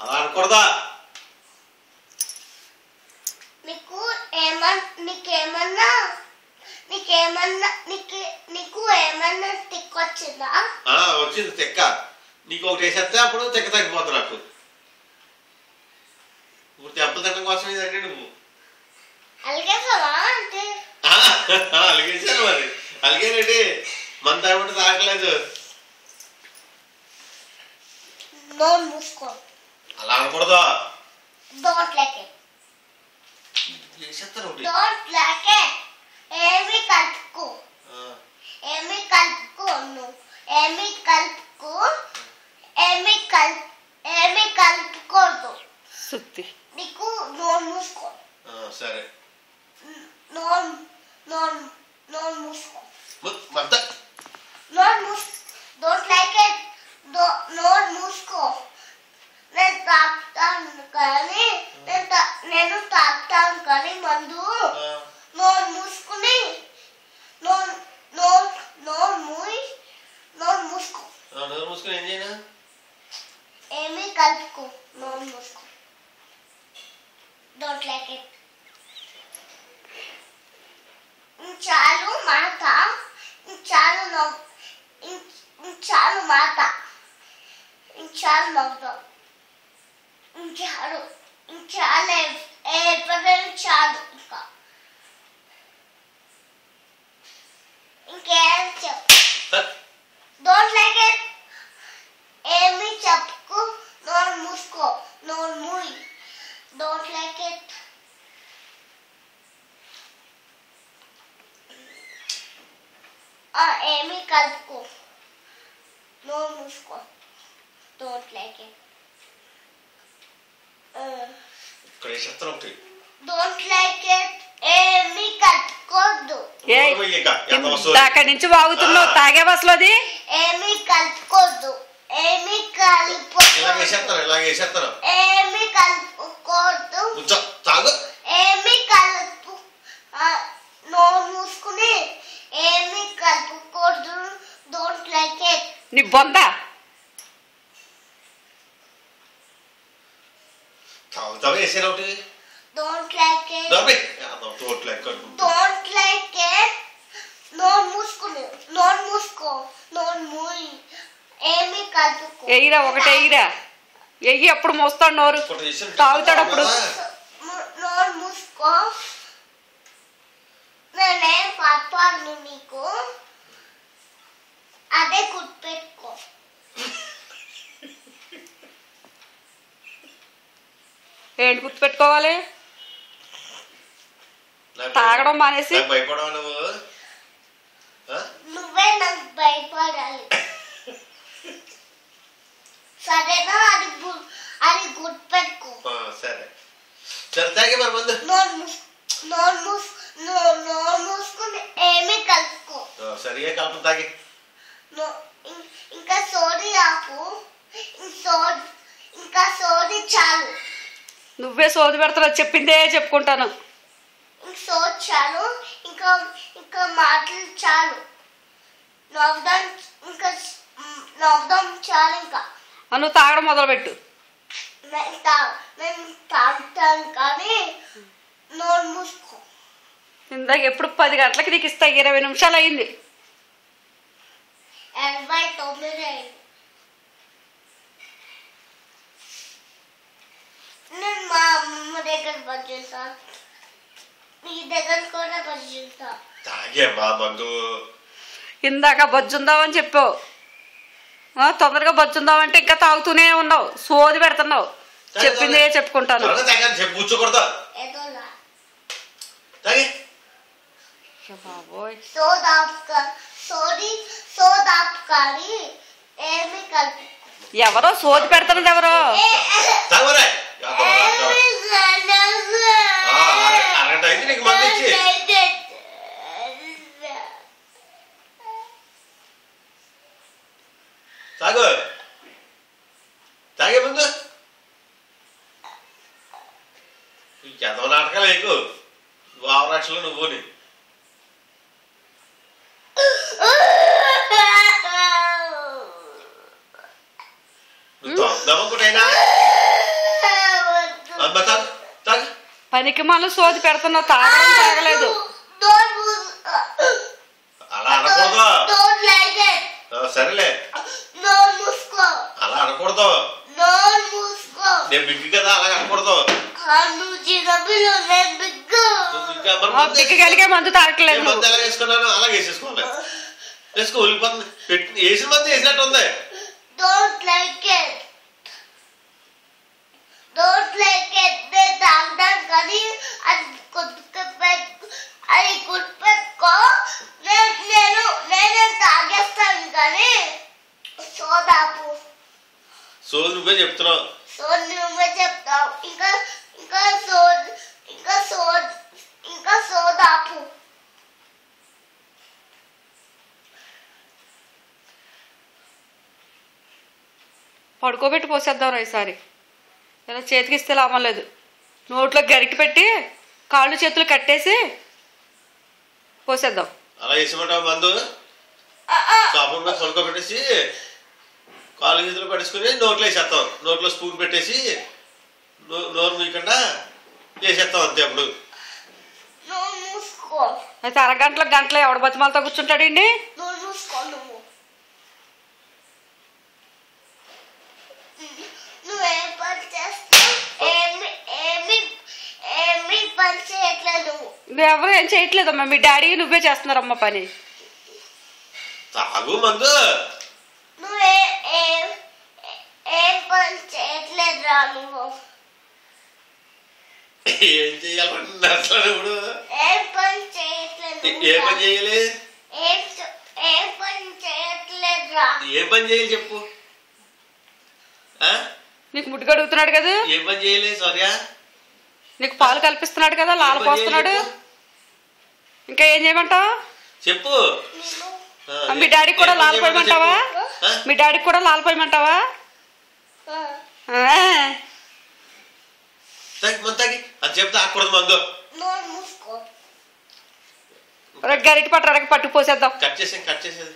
అలా అనకూడదా? నీకు ఏమన్ నీకేమన్నా నీకేమన్నా నీకు నీకు ఏమన్నా టిక్ వచ్చిందా? వచ్చింది తెక్క నీకు ఒకటి వేసేస్తే అప్పుడు తెక్క తగ్గిపోతుంది నాకు ఇప్పుడు దెబ్బలు తినడం కోసం ఇదంటే నువ్వు. అలిగేసావా అంటే? అలిగేసాను మరి. అలిగేనండి. మన తాగమంటే తాగలేదు నోరు మూసుకో అలా అనకూడదా డోంట్ లైక్ ఇట్ వేసేస్తాను ఒకటి డోంట్ లైక్ ఇట్ ఏమి కలుపుకో ఆ, ఏమి కలుపుకో నువ్వు ఏమి కలుపుకో ఏమి కల్ ఏమి కలుపుకోదు సుత్తి నీకు నోరు మూసుకో ఆ, సరే నోరు నోరు నోరు మూసుకో మ- మద్ద నోరు మూస్ డోంట్ లైక్ ఇట్ నోరు మూసుకో నేను తాగుతాను కానీ నేను తా- నేను తాగుతాను కానీ మందు ఆ, నోరు మూసుకుని నోరు నోరు నోరు మూయి నోరు మూసుకో ఆ, నోరు మూసుకొని ఏం చేయను ఏమీ కలుపుకో నోరు మూసుకో డోంట్ లైక్ ఇట్ చాలు మాట చాలు నవ్వు చాలు మాట చాలు నవ్వుతాం చాలు చాలు ఎప్పుడైనా చాలు ఇంకా ఇంకేం చెప్పు డోంట్ లైక్ ఇట్ ఏమి చెప్పుకు నోరు మూసుకో నోరు మూయి డోంట్ లైక్ ఇట్ ఏమి కలుపుకో నోరు మూసుకో డోంట్ లైక్ ఇట్ ఇక్కడ వేసేస్తాను ఒకటి డోంట్ లైక్ ఇట్ ఏమి అక్కడి నుంచి వాగుతున్నావు. తాగే బస్సులో అది? ఏమి కలుపుకోవద్దు ఏమి ఇలాగ కలుపుకోవద్దు వేసేస్తాను ఇలాగ వేసేస్తాను ఏమి కలుపుకోవద్దు కూర్చో తాగు ఏమి కలుపు ఆ, నోరు మూసుకుని ఏమి కలుపుకూడదు డోంట్ లైక్ ఇట్ నీ బొంద. నోరు మూసుకుని నోరు మూసుకో నోరు మూయి. ఏమి కలుపుకో ఎయ్యిరా ఒకటే ఎయ్యిరా. ఎయ్యి ఎప్పుడు మోస్తాడు నోరు. తాగుతాడు అప్పుడు. నోరు మూసుకో. నేనేం పాపాను నీకు అదే గుర్తుపెట్టుకో ఏంటి గుర్తుపెట్టుకోవాలి? తాగడం మానేసి. నువ్వు. నాకు భయపడాలి. సరేనా? అది అది గుర్తుపెట్టుకో. సరే. సరే తాగే మరి మందు. నోరు మూస్ నోరు మూసుకుని ఏమీ కలుపుకో. సరిగా కలుపు తాగి. ఇంకా సోది ఆపు. సోది ఇంకా సోది చాలు. నువ్వే సోది పెడతావు చెప్పిందే చెప్పుకుంటాను. చాలు ఇంకా ఇంకా మాటలు చాలు. నవ్వుదాం ఇంకా నవ్వుదాం చాలు ఇంకా. నువ్వు తాగడం మొదలుపెట్టు. నేను తా నేను తాగుతాను కానీ నోరు మూసుకో. ఇందాక ఎప్పుడు పది గంటలకి నీకు ఇస్తా ఇరవై నిమిషాలు అయింది. ఎనభై తొమ్మిది అయింది నేను మా అమ్మమ్మ దగ్గర పనిచేస్తా మీ దగ్గర కూడా పనిచేస్తా తాగే మా మందు ఇందాక బజ్జుందామని చెప్పావు. ఆ, తొందరగా బజ్జుందామంటే ఇంకా తాగుతూనే ఉన్నావు. సోది పెడుతున్నావు. చెప్పిందే చెప్పుకుంటాను. బాబోయ్. ఎవరో సోది పెడుతున్నది ఎవరో తాగమరే ఏమి అరగంట అయింది నీకు మందు ఇచ్చి తాగు తాగే ముందు ఎంతో నాటకాలు ఎక్కువ వావరాక్షలు నువ్వుని నువ్వు దమ్మకుంటైనా పనికి మళ్ళీ సోది పెడుతున్నావు తాగడం తాగలేదు. అలా అనకూడదు. సరేలే. అలా అనకూడదు. నేను బిగ్గి కదా అలా అనకూడదు. బిగ్గి. కలిగే మందు తాగట్లేదు మందు ఎలా వేసుకున్నాను అలా వేసేసుకోవాలి. వేసుకో పెట్టి వేసిన మంది వేసినట్టు ఉంది Don't like it. కానీ అది కొద్దిగా పెట్టు అది గుర్తుపెట్టుకో నేను నేను నేనే తాగేస్తాను కానీ సోదాపు సో నువ్వే చెప్తున్నావు. సో నువ్వే చెప్తావు. ఇంకా ఇంకా సోద్ ఇంకా సోద్ ఇంకా సోదాపు పడుకోబెట్టి పోసేద్దాం ఈసారి. ఇలా చేతికి ఇస్తే లాభం లేదు. నోట్లో గరిటె పెట్టి కాళ్ళు చేతులు కట్టేసి పోసేద్దాం. అలా వేసేమంటావు మందు? ఆ, ఆ. కాపురం మీద పడుకోబెట్టేసి కాలు చేతులు పడేసుకుని నోట్లో వేసేస్తాం. నోట్లో స్పూన్ పెట్టేసి నోరు మీకుండా వేసేస్తాం అంతే అప్పుడు. అయితే అరగంటల గంటలో ఎవడ బతిమాలతో కూర్చుంటాడండి నువ్వు మూసుకో నువ్వు నువ్వేం పని చేస్తావు ఏమి ఏమి ఏమి పని చేయట్లేదు నువ్వు ఎవరు ఏం చేయట్లేదమ్మా మీ డాడీ నువ్వే చేస్తున్నారమ్మా పని. తాగు మందు. నువ్వే ఏం ఏం పని చేయట్లేదురా నువ్వు. ఏం చేయాలంటే అసలు ఇప్పుడు ఏం పని చేయట్లేదు ఏ- ఏ పని చేయాలి? ఏం చే- ఏం పని చేయట్లేదురా. ఏ పని చేయాలి చెప్పు? నీకు ముడ్డు కడుగుతున్నాడు కదా. ఏ పని చేయాలి సౌర్య నీకు పాలు కల్పిస్తున్నాడు కదా లాల పోస్తున్నాడు. చెప్పు? ఇంకా ఏం చేయమంటావు? చెప్పు. మీ డాడీకి కూడా లాల పోయమంటావా? మీ డాడీకి కూడా లాల పోయమంటావా గరిటె పట్టడానికి పట్టుకు పోసేద్దాం. కట్ చేసాం కట్ చేసేది